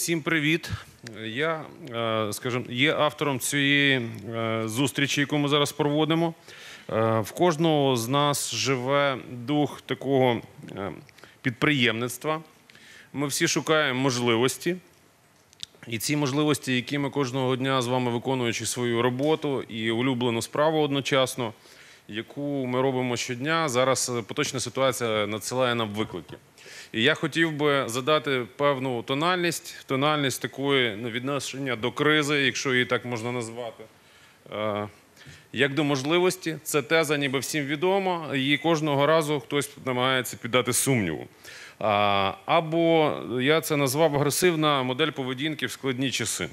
Всім привіт. Я, е, скажімо, є автором цієї е, зустрічі, яку ми зараз проводимо. Е, В кожного з нас живе дух такого підприємництва. Ми всі шукаємо можливості. І ці можливості, які ми кожного дня з вами виконуючи свою роботу і улюблену справу одночасно, яку ми робимо щодня, зараз поточна ситуація надсилає нам виклики. І я хотів би задати певну тональність, тональність такої ну, відношення до кризи, якщо її так можна назвати. Е, Як до можливості, це теза ніби всім відома, і кожного разу хтось намагається піддати сумніву. Або я це назвав агресивна модель поведінки в складні часи.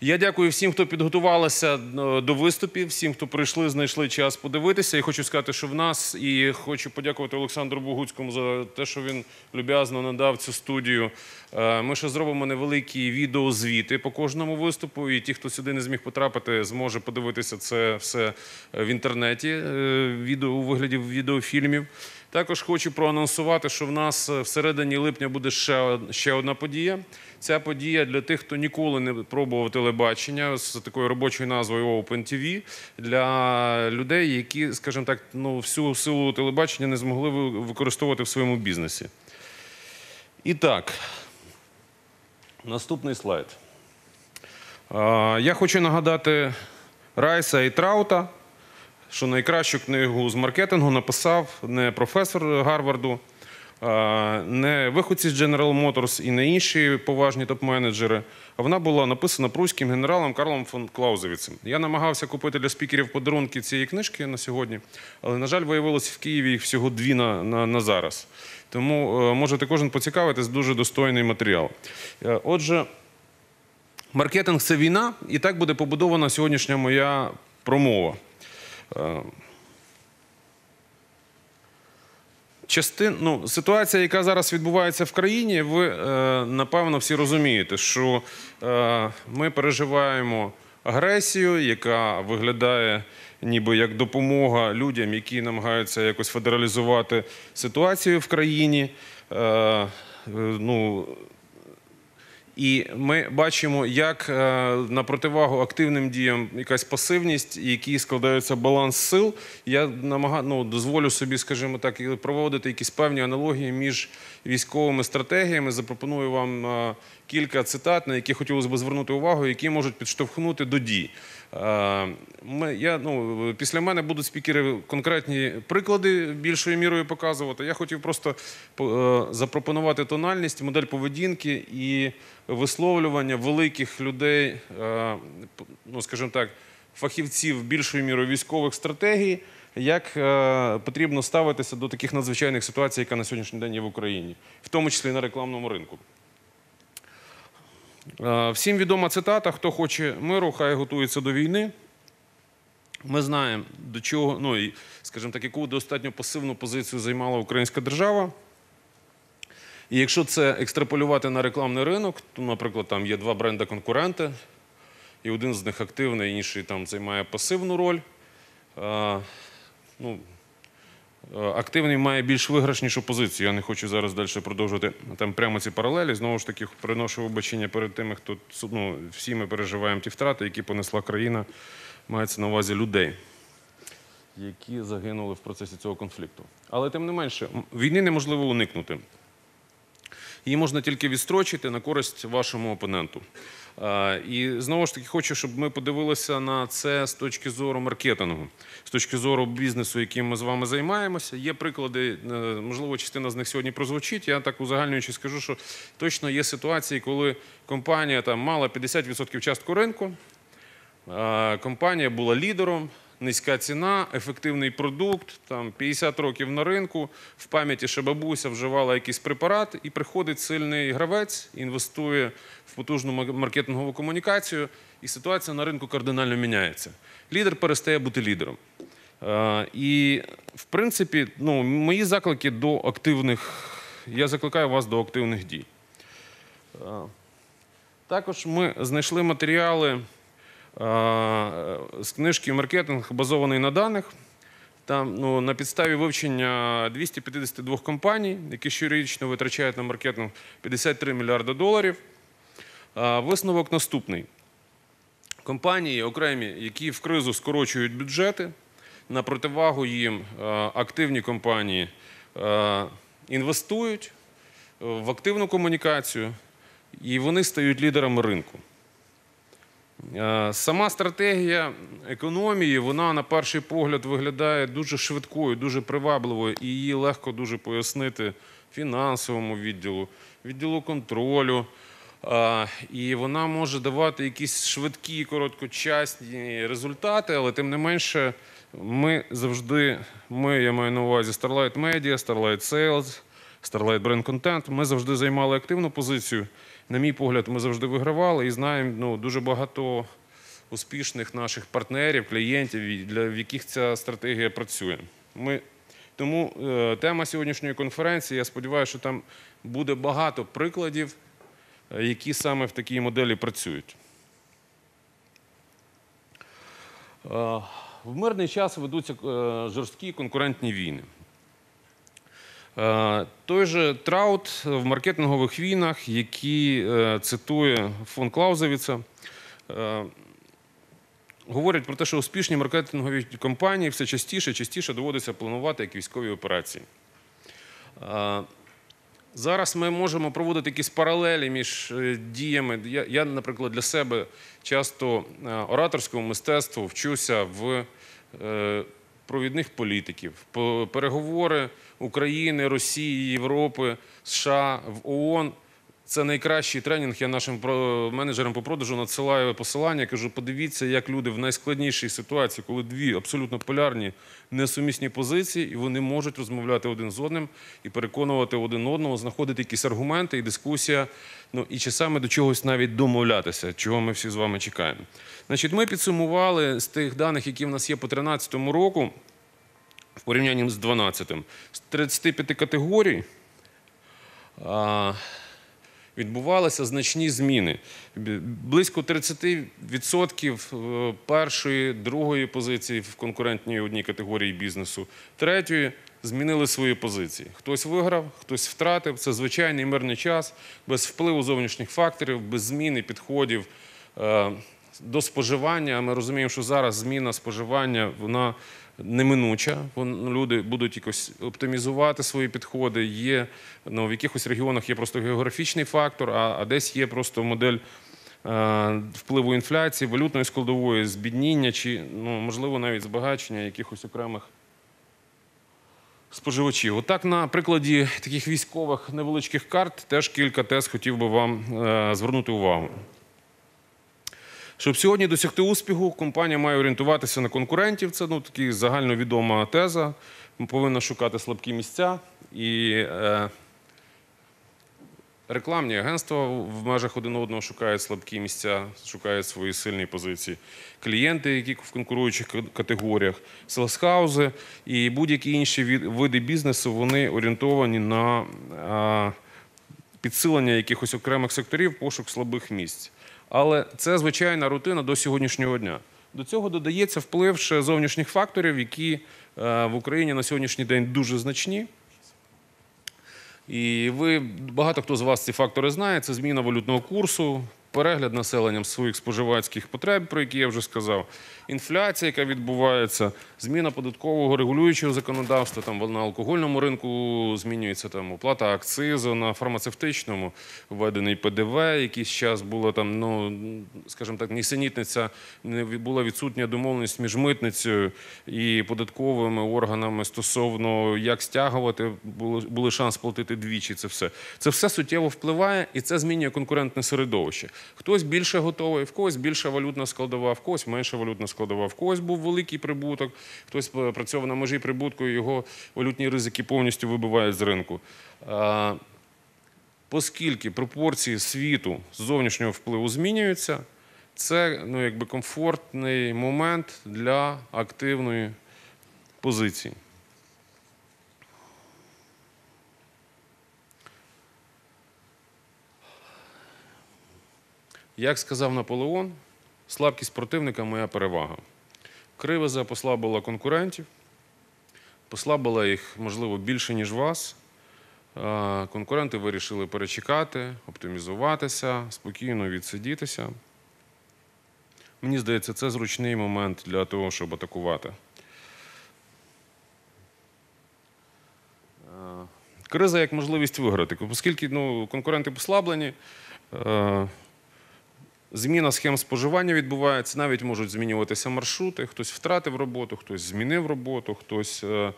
Я дякую всім, хто підготувалися е, до виступів, всім, хто прийшли, знайшли час подивитися. І хочу сказати, що в нас, і хочу подякувати Олександру Богуцькому за те, що він люб'язно надав цю студію. Е, Ми ще зробимо невеликі відеозвіти по кожному виступу. І ті, хто сюди не зміг потрапити, зможе подивитися це все в інтернеті, е, відео у вигляді відеофільмів. Також хочу проанонсувати, що в нас е, всередині липня буде ще, ще одна подія. Ця подія для тих, хто ніколи не пробував телебачення з такою робочою назвою Open TV, для людей, які, скажімо так, ну, всю силу телебачення не змогли використовувати в своєму бізнесі. І так, наступний слайд. Я хочу нагадати Райса і Траута, що найкращу книгу з маркетингу написав не професор Гарварду, не виходці з General Motors і не інші поважні топ-менеджери. А вона була написана прусським генералом Карлом фон Клаузевіцем. Я намагався купити для спікерів подарунки цієї книжки на сьогодні, але, на жаль, виявилось в Києві їх всього дві на, на, на зараз. Тому е, можете кожен поцікавитись, дуже достойний матеріал. Е, Отже, маркетинг це війна, і так буде побудована сьогоднішня моя промова. Е, Частин, ну, ситуація, яка зараз відбувається в країні, ви е, напевно всі розумієте, що е, ми переживаємо агресію, яка виглядає ніби як допомога людям, які намагаються якось федералізувати ситуацію в країні. Ну, і ми бачимо, як е, на противагу активним діям якась пасивність, які складаються баланс сил. Я намага... ну, дозволю собі, скажімо так, проводити якісь певні аналогії між військовими стратегіями. Запропоную вам е, кілька цитат, на які хотілося б звернути увагу, які можуть підштовхнути до дій. Е, я, ну, після мене будуть спікери конкретні приклади більшою мірою показувати. Я хотів просто е, запропонувати тональність, модель поведінки і висловлювання великих людей, е, ну, скажімо так, фахівців більшою мірою військових стратегій, як потрібно ставитися до таких надзвичайних ситуацій, яка на сьогоднішній день є в Україні, в тому числі на рекламному ринку. Е, Всім відома цитата: хто хоче миру, хай готується до війни. Ми знаємо, до чого, ну і, скажімо так, яку достатньо пасивну позицію займала українська держава. І якщо це екстраполювати на рекламний ринок, то, наприклад, там є два бренди-конкуренти, і один з них активний, інший там займає пасивну роль. Е, ну, активний має більш виграшнішу позицію. Я не хочу зараз далі продовжувати там прямо ці паралелі. Знову ж таки, приношу вибачення перед тими, хто ну, всі ми переживаємо ті втрати, які понесла країна, мається на увазі людей, які загинули в процесі цього конфлікту. Але тим не менше, війни неможливо уникнути. Її можна тільки відстрочити на користь вашому опоненту. І знову ж таки хочу, щоб ми подивилися на це з точки зору маркетингу, з точки зору бізнесу, яким ми з вами займаємося. Є приклади, е, можливо, частина з них сьогодні прозвучить. Я так узагальнюючи скажу, що точно є ситуації, коли компанія там мала 50% частку ринку, компанія була лідером. Низька ціна, ефективний продукт, там 50 років на ринку. В пам'яті ще бабуся вживала якийсь препарат, і приходить сильний гравець, інвестує в потужну маркетингову комунікацію, і ситуація на ринку кардинально міняється. Лідер перестає бути лідером. Е, І, в принципі, ну, мої заклики до активних, я закликаю вас до активних дій. Е, Також ми знайшли матеріали з книжки Маркетинг базований на даних. Там ну, на підставі вивчення 252 компаній, які щорічно витрачають на маркетинг 53 мільярди доларів. Висновок наступний. Компанії окремі, які в кризу скорочують бюджети, на противагу їм активні компанії інвестують в активну комунікацію, і вони стають лідерами ринку. Е, Сама стратегія економії, вона на перший погляд виглядає дуже швидкою, дуже привабливою, і її легко дуже пояснити фінансовому відділу, відділу контролю. Е, І вона може давати якісь швидкі, короткочасні результати, але тим не менше, ми завжди, ми, я маю на увазі Starlight Media, Starlight Sales, Starlight Brand Content, ми завжди займали активну позицію. На мій погляд, ми завжди вигравали і знаємо ну, дуже багато успішних наших партнерів, клієнтів, для яких ця стратегія працює. Ми, тому е, тема сьогоднішньої конференції, я сподіваюся, що там буде багато прикладів, е, які саме в такій моделі працюють. Е, В мирний час ведуться жорсткі конкурентні війни. Е, Той же Траут в маркетингових війнах, які е, цитує фон Клаузевіца, е, говорять про те, що успішні маркетингові компанії все частіше і частіше доводиться планувати як військові операції. Зараз ми можемо проводити якісь паралелі між діями. Я, наприклад, для себе часто ораторському мистецтву вчуся в провідних політиків. По- Переговори України, Росії, Європи, США в ООН. Це найкращий тренінг. Я нашим про- менеджерам по продажу надсилаю посилання. Кажу, подивіться, як люди в найскладнішій ситуації, коли дві абсолютно полярні несумісні позиції, і вони можуть розмовляти один з одним і переконувати один одного, знаходити якісь аргументи і дискусія. Ну і часами до чогось навіть домовлятися, чого ми всі з вами чекаємо. Значить, ми підсумували з тих даних, які в нас є по 2013 року, в порівнянні з 2012, з 35 категорій. Відбувалися значні зміни. Близько 30% першої, другої позиції в конкурентній одній категорії бізнесу, третьої змінили свої позиції. Хтось виграв, хтось втратив. Це звичайний мирний час, без впливу зовнішніх факторів, без зміни підходів. е, До споживання, ми розуміємо, що зараз зміна споживання вона неминуча. Вон- Люди будуть якось оптимізувати свої підходи. Є ну, в якихось регіонах є просто географічний фактор, а, а десь є просто модель е, впливу інфляції, валютної складової, збідніння чи ну, можливо навіть збагачення якихось окремих споживачів. Отак, на прикладі таких військових невеличких карт, теж кілька тез хотів би вам е, звернути увагу. Щоб сьогодні досягти успіху, компанія має орієнтуватися на конкурентів. Це ну, така загальновідома теза. Повинна шукати слабкі місця. І е, рекламні агентства в межах один одного шукають слабкі місця, шукають свої сильні позиції. Клієнти, які в конкуруючих категоріях, селсхаузи і будь-які інші види бізнесу, вони орієнтовані на е, підсилення якихось окремих секторів, пошук слабих місць. Але це звичайна рутина до сьогоднішнього дня. До цього додається вплив ще зовнішніх факторів, які е, в Україні на сьогоднішній день дуже значні. І ви багато хто з вас ці фактори знає. Це зміна валютного курсу, перегляд населенням своїх споживацьких потреб, про які я вже сказав, інфляція, яка відбувається, зміна податкового регулюючого законодавства. Там на алкогольному ринку змінюється там оплата акцизу, на фармацевтичному введений ПДВ. Якийсь час було там, ну скажімо так, нісенітниця, не була відсутня домовленість між митницею і податковими органами стосовно як стягувати, було, були шанс платити двічі. Це все. Це все суттєво впливає і це змінює конкурентне середовище. Хтось більше готовий, в когось більша валютна складова, в когось менша валютна складова, в когось був великий прибуток, хтось е, працював на межі прибутку, і його валютні ризики повністю вибивають з ринку. Оскільки пропорції світу зовнішнього впливу змінюються, це ну, якби комфортний момент для активної позиції. Як сказав Наполеон, слабкість противника моя перевага. Кривиза послабила конкурентів, послабила їх, можливо, більше, ніж вас. Конкуренти вирішили перечекати, оптимізуватися, спокійно відсидітися. Мені здається, це зручний момент для того, щоб атакувати. Криза як можливість виграти, оскільки ну, конкуренти послаблені, зміна схем споживання відбувається, навіть можуть змінюватися маршрути. Хтось втратив роботу, хтось змінив роботу, хтось е, е,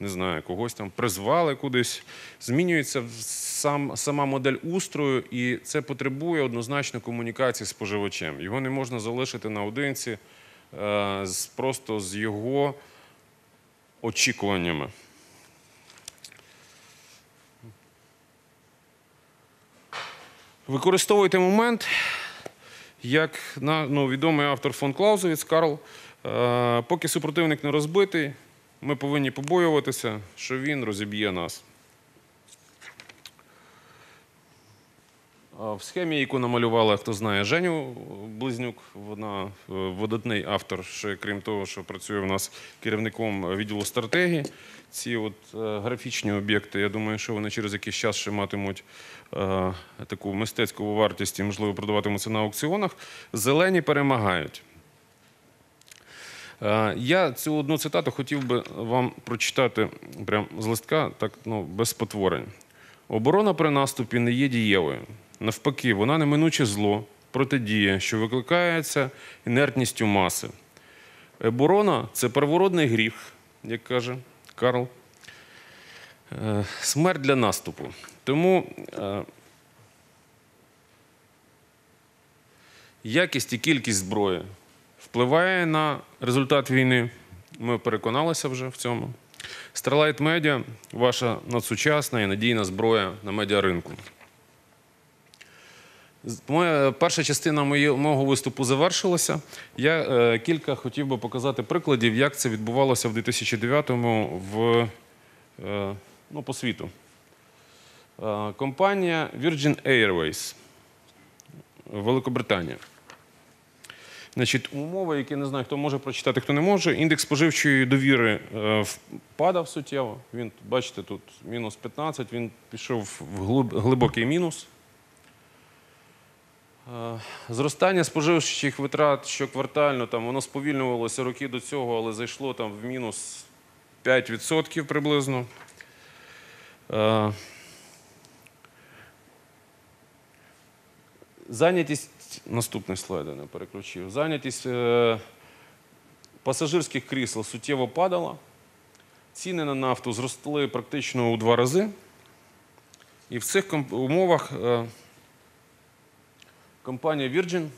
не знаю, когось там призвали кудись. Змінюється сам, сама модель устрою, і це потребує однозначно комунікації з споживачем. Його не можна залишити наодинці е, просто з його очікуваннями. Використовуйте момент, як ну, відомий автор фон Клаузовіц Карл. Е, поки супротивник не розбитий, ми повинні побоюватися, що він розіб'є нас. В схемі, яку намалювала, хто знає, Женю Близнюк, вона е, видатний автор, ще крім того, що працює в нас керівником відділу стратегії. Ці от е, графічні об'єкти, я думаю, що вони через якийсь час ще матимуть е, таку мистецьку вартість і, можливо, продаватимуться на аукціонах. Зелені перемагають. Я цю одну цитату хотів би вам прочитати прям з листка, так ну, без спотворень. Оборона при наступі не є дієвою. Навпаки, вона неминуче зло, протидія, що викликається інертністю маси. Оборона це первородний гріх, як каже Карл. Е, Смерть для наступу. Тому е, якість і кількість зброї впливає на результат війни. Ми переконалися вже в цьому. Starlight Media – ваша надсучасна і надійна зброя на медіаринку. Моя перша частина моє- мого виступу завершилася. Я е, кілька хотів би показати прикладів, як це відбувалося в 2009-му в, е, ну, по світу. Е, компанія Virgin Airways, Великобританія. Значить, умови, які не знаю, хто може прочитати, хто не може. Індекс споживчої довіри е, впадав суттєво. Він, бачите, тут мінус 15, він пішов в глибокий мінус. Е, Зростання споживчих витрат щоквартально, там, воно сповільнювалося роки до цього, але зайшло там в мінус 5% приблизно. Е, Зайнятість, наступний слайд я не переключив. Зайнятість е, пасажирських крісел суттєво падала. Ціни на нафту зросли практично у два рази. І в цих умовах е, компанія Virgin е,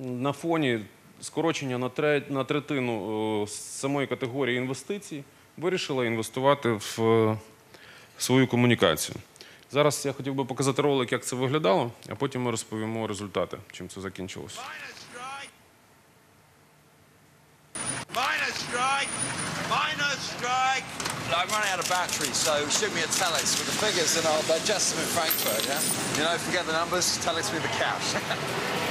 на фоні скорочення на, тре- на третину е, самої категорії інвестицій вирішила інвестувати в е, свою комунікацію. Зараз я хотів би показати ролик, як це виглядало, а потім ми розповімо результати, чим це закінчилося. Miners strike! Miners strike! I'm running out of battery, so shoot me a telex with the figures and I'll digest them in Frankfurt, yeah? You know, forget the numbers, telex me the cash.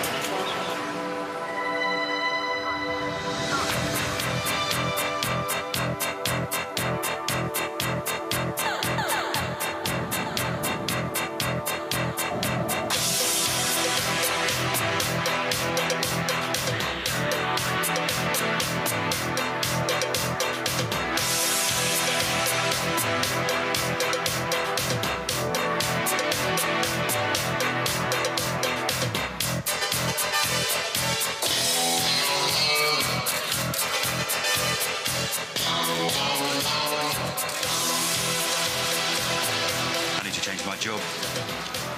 my job.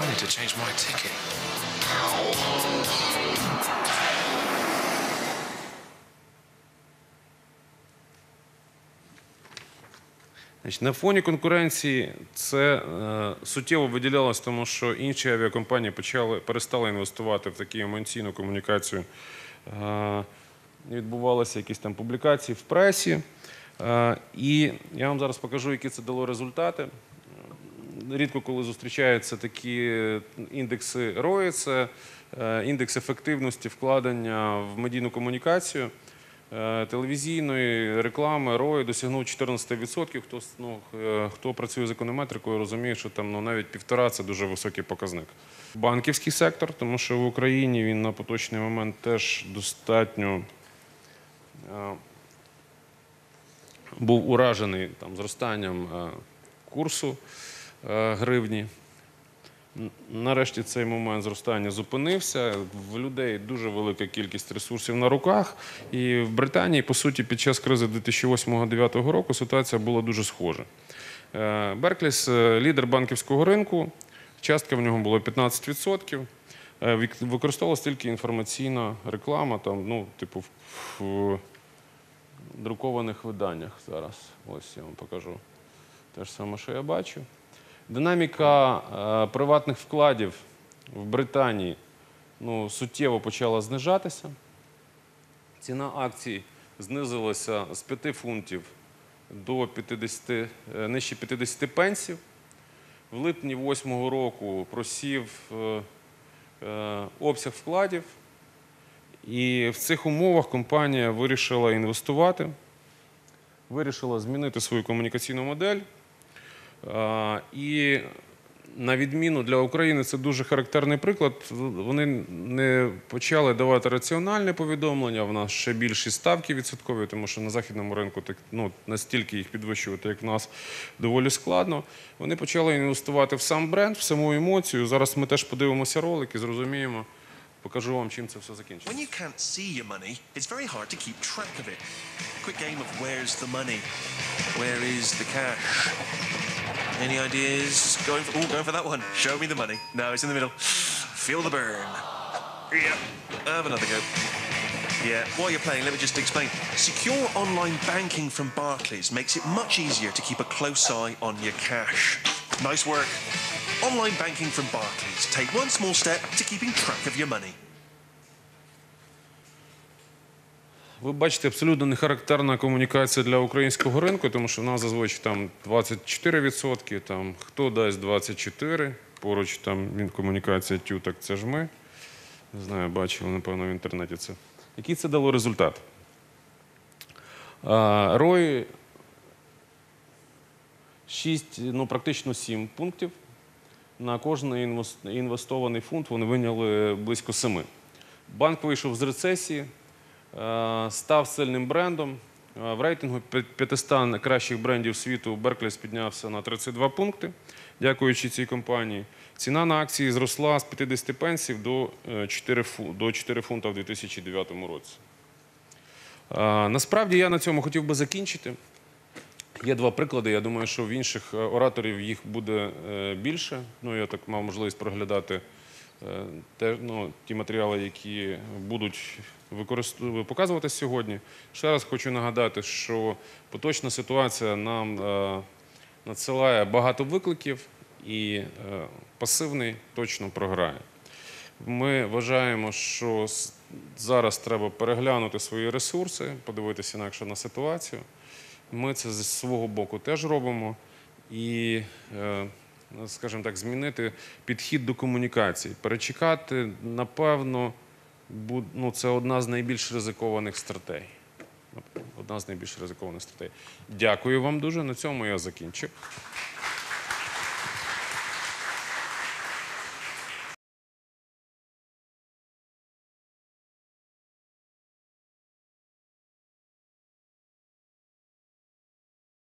I need to change my ticket. Значить, на фоні конкуренції це е, суттєво виділялось, тому що інші авіакомпанії почали, перестали інвестувати в таку емоційну комунікацію. Е, відбувалися якісь там публікації в пресі. Е, і я вам зараз покажу, які це дало результати. Рідко коли зустрічаються такі індекси ROI, це е, індекс ефективності вкладення в медійну комунікацію. е, телевізійної реклами ROI досягнув 14%. Хто, ну, е, хто працює з економетрикою, розуміє, що там ну, навіть півтора це дуже високий показник. Банківський сектор, тому що в Україні він на поточний момент теж достатньо е, був уражений там, зростанням е, курсу е, гривні. Нарешті цей момент зростання зупинився. В людей дуже велика кількість ресурсів на руках. І в Британії, по суті, під час кризи 2008-2009 року ситуація була дуже схожа. Е, Беркліс е, лідер банківського ринку, частка в нього була 15%. Е, вік- Використовувалась тільки інформаційна реклама, там, ну, типу, в друкованих виданнях зараз. Ось я вам покажу те ж саме, що я бачу. Динаміка е, приватних вкладів в Британії ну, суттєво почала знижатися. Ціна акцій знизилася з 5 фунтів до 50, е, нижче 50 пенсів. В липні 2008 року просів е, обсяг вкладів. І в цих умовах компанія вирішила інвестувати, вирішила змінити свою комунікаційну модель. І на відміну для України це дуже характерний приклад. Вони не почали давати раціональне повідомлення. В нас ще більші ставки відсоткові, тому що на західному ринку так ну настільки їх підвищувати, як в нас, доволі складно. Вони почали інвестувати в сам бренд, в саму емоцію. Зараз ми теж подивимося ролик і зрозуміємо. Покажу вам, чим це все закінчиться. When you can't see your money, it's very hard to keep track of it. Quick game of where's the money? Where is the cash? Any ideas? Going for, ooh, going for that one. Show me the money. No, it's in the middle. Feel the burn. Yep. Have another go. Yeah, while you're playing, let me just explain. Secure online banking from Barclays makes it much easier to keep a close eye on your cash. Nice work. Online banking from Barclays. Take one small step to keeping track of your money. Ви бачите, абсолютно не характерна комунікація для українського ринку, тому що в нас зазвичай там 24%, там хто дасть 24%, поруч там комунікація тю, так це ж ми. Не знаю, бачили, напевно, в інтернеті це. Який це дало результат? ROI 6, ну практично 7 пунктів. На кожний інвестований фунт вони виняли близько 7. Банк вийшов з рецесії, е, став сильним брендом. Е, В рейтингу 500 найкращих брендів світу Беркліс піднявся на 32 пункти, дякуючи цій компанії. Ціна на акції зросла з 50 пенсів до е, 4, до 4 фунта в 2009 році. Е, Насправді я на цьому хотів би закінчити. Є два приклади. Я думаю, що в інших е, ораторів їх буде е, більше. Ну, я так мав можливість проглядати е, те, ну, ті матеріали, які будуть показуватись сьогодні. Ще раз хочу нагадати, що поточна ситуація нам е, надсилає багато викликів, і е, пасивний точно програє. Ми вважаємо, що зараз треба переглянути свої ресурси, подивитися інакше на ситуацію. Ми це зі свого боку теж робимо. І, е, скажімо так, змінити підхід до комунікації. Перечекати, напевно, ну, це одна з найбільш ризикованих стратегій. Одна з найбільш ризикованих стратегій. Дякую вам дуже. На цьому я закінчив.